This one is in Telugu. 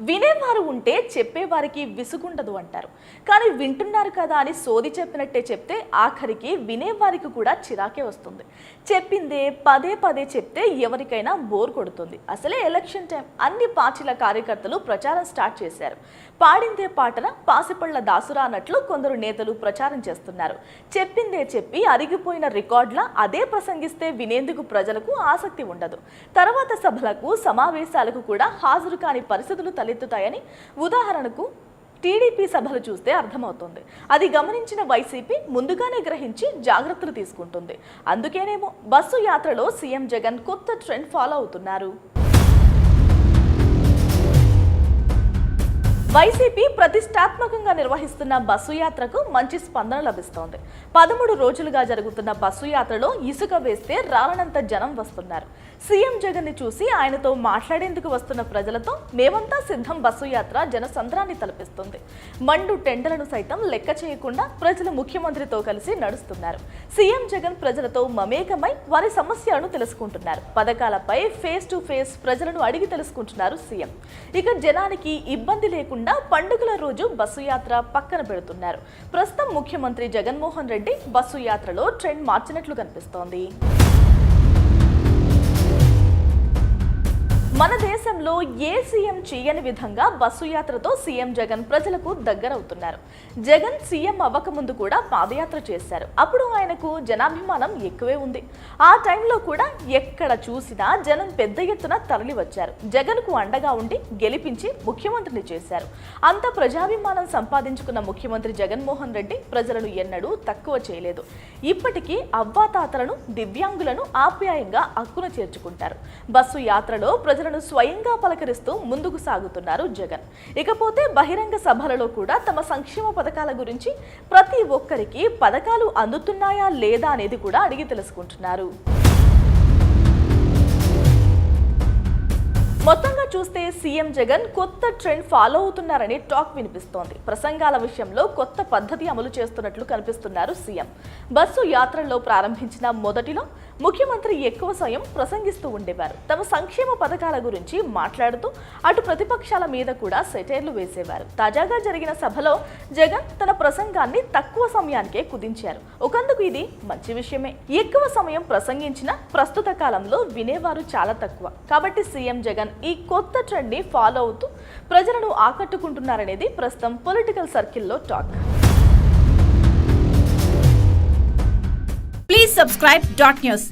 వినేవారు ఉంటే చెప్పేవారికి విసుగుండదు అంటారు. కానీ వింటున్నారు కదా అని సోది చెప్పినట్టే చెప్తే ఆఖరికి వినేవారికి కూడా చిరాకే వస్తుంది. చెప్పిందే పదే పదే చెప్తే ఎవరికైనా బోర్ కొడుతుంది. అసలే ఎలక్షన్ టైం. అన్ని పార్టీల కార్యకర్తలు ప్రచారం స్టార్ట్ చేశారు. పాడిందే పాటన పాసిపళ్ళ దాసురా అన్నట్లు కొందరు నేతలు ప్రచారం చేస్తున్నారు. చెప్పిందే చెప్పి అరిగిపోయిన రికార్డుల అదే ప్రసంగిస్తే వినేందుకు ప్రజలకు ఆసక్తి ఉండదు. తర్వాత సభలకు సమావేశాలకు కూడా హాజరు కాని పరిస్థితులు తలెత్తుతాయని ఉదాహరణకు టీడీపీ సభలు చూస్తే అర్థమవుతుంది. అది గమనించిన వైసీపీ ముందుగానే గ్రహించి జాగ్రత్తలు తీసుకుంటుంది. అందుకేనేమో బస్సు యాత్రలో సీఎం జగన్ కొత్త ట్రెండ్ ఫాలో అవుతున్నారు. వైసీపీ ప్రతిష్టాత్మకంగా నిర్వహిస్తున్న బస్సు యాత్రకు మంచి స్పందన లభిస్తోంది. పదమూడు రోజులుగా జరుగుతున్న బస్సు యాత్రలో ఇసుక వేస్తే రాలనంత జనం వస్తున్నారు. సీఎం జగన్ని చూసి ఆయనతో మాట్లాడేందుకు వస్తున్న ప్రజలతో మేమంతా సిద్ధం బస్సు యాత్ర జనసంద్రాన్ని తలపిస్తుంది. మండు టెండలను సైతం లెక్క చేయకుండా ప్రజలు ముఖ్యమంత్రితో కలిసి నడుస్తున్నారు. సీఎం జగన్ ప్రజలతో మమేకమై వారి సమస్యలను తెలుసుకుంటున్నారు. పథకాలపై ఫేస్ టు ఫేస్ ప్రజలను అడిగి తెలుసుకుంటున్నారు సీఎం. ఇక జనానికి ఇబ్బంది లేకుండా పండుగల రోజు బస్సు యాత్ర పక్కన పెడుతున్నారు. ప్రస్తుతం ముఖ్యమంత్రి జగన్మోహన్ రెడ్డి బస్సు యాత్రలో ట్రెండ్ మార్చినట్లు కనిపిస్తోంది. మన దేశంలో ఏ సీఎం చేయని విధంగా బస్సు యాత్రతో సీఎం జగన్ ప్రజలకు దగ్గరవుతున్నారు. జగన్ సీఎం అవ్వకముందు కూడా పాదయాత్ర చేశారు. అప్పుడు ఆయనకు జనాభిమానం ఎక్కువే ఉంది. ఆ టైంలో కూడా ఎక్కడ చూసినా జనం పెద్ద ఎత్తున తరలి వచ్చారు జగన్కు అండగా ఉండి గెలిపించి ముఖ్యమంత్రిని చేశారు. అంత ప్రజాభిమానం సంపాదించుకున్న ముఖ్యమంత్రి జగన్మోహన్ రెడ్డి ప్రజలను ఎన్నడూ తక్కువ చేయలేదు. ఇప్పటికీ అవ్వాతాతలను దివ్యాంగులను ఆప్యాయంగా అక్కున చేర్చుకుంటారు. బస్సు యాత్రలో ప్రజలను స్వయంగా పలకరిస్తూ ముందుకు సాగుతున్నారు జగన్. ఇకపోతే బహిరంగ సభలలో కూడా తమ సంక్షేమ పథకాల గురించి ప్రతి ఒక్కరికి పథకాలు అందుతున్నాయా లేదా అనేది కూడా అడిగి తెలుసుకుంటున్నారు. మొత్తం చూస్తే సీఎం జగన్ కొత్త ట్రెండ్ ఫాలో అవుతున్నారని టాక్ వినిపిస్తోంది. ప్రసంగాల విషయంలో కొత్త పద్ధతి అమలు చేస్తున్నట్లు కనిపిస్తున్నారు సీఎం. బస్సు యాత్రల్లో ప్రారంభించిన మొదటిలో ముఖ్యమంత్రి ఎక్కువ సమయం ప్రసంగిస్తూ ఉండేవారు. తమ సంక్షేమ పథకాల గురించి మాట్లాడుతూ అటు ప్రతిపక్షాల మీద కూడా సెటైర్లు వేసేవారు. తాజాగా జరిగిన సభలో జగన్ తన ప్రసంగాన్ని తక్కువ సమయానికే కుదించారు. ఒకందుకు ఇది మంచి విషయమే. ఎక్కువ సమయం ప్రసంగించిన ప్రస్తుత కాలంలో వినేవారు చాలా తక్కువ. కాబట్టి సీఎం జగన్ ఈ కొత్త ట్రెండ్ని ఫాలో అవుతూ ప్రజలను ఆకట్టుకుంటున్నారనేది ప్రస్తుతం పొలిటికల్ సర్కిల్లో talk. Please subscribe dot news.